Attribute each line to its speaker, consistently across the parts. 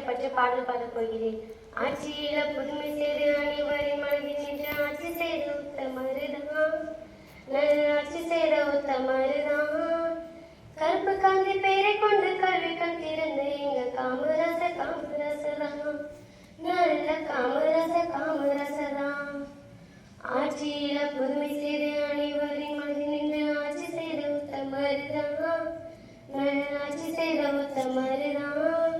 Speaker 1: காமராஜர் பற்றி பாடல் பாடப் போகிறேன். ஆட்சியில புதுமை செய்து அனைவரின் மனதில் நின்று ஆட்சி செய்த உத்தமருதான். ஆட்சி செய்த உத்தமருதான். கருப்பு காந்தி பெயரை கொண்டு கல்வி கத்திருந்த எங்க காமராச காமராசதான். நல்ல காமராச காமராசதான். ஆட்சியில புதுமை செய்து அனைவரின் மனதில் நின்று ஆட்சி செய்த உத்தமருதான். நல்ல ஆட்சி செய்த உத்தமருதான்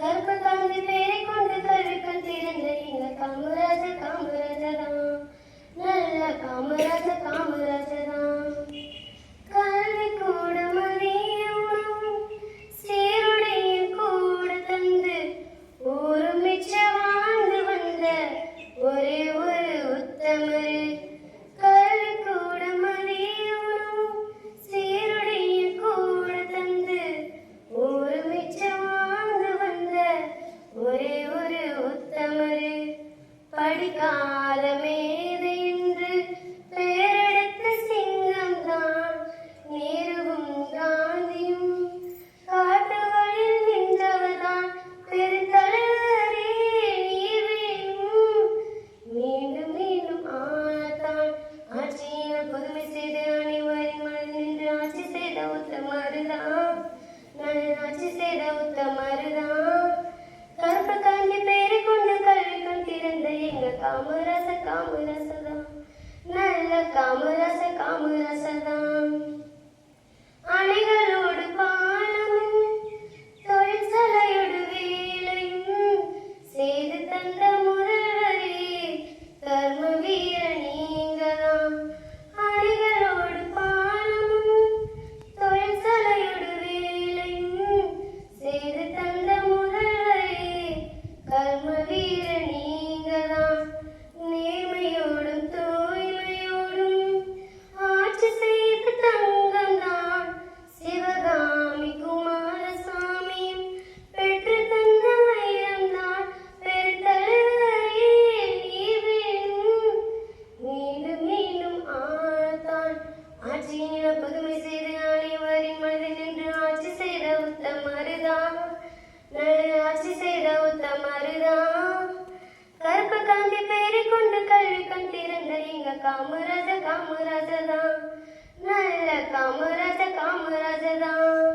Speaker 1: கருப்பு காந்தி பெயரை கொண்டு கல்வி கண் திறந்த எங்க காமராஜ காமராஜதான் நல்ல காமராஜ காமராஜதான் கல்வி கூட மதிய சீருடைய கூட தந்து ஒரு மிச்ச வாழ்ந்து வந்த ஒரே ஒரு உத்தமரு. கல்வி கூட மதிய சீருடைய கூட தந்து ஒரு மிச்ச வாழ்ந்து வந்த ஒரே ஒரு நல்ல உத்தமருதான் கருப்பு காந்தி பெயரை கொண்டு கல்வி கண் திறந்த எங்க காமராச காமராசதான் நல்ல காமராச காமராசதான் திறந்த எங்க காமராஜ காமராஜதான் நல்ல காமராஜ காமராஜதான் நல்ல காம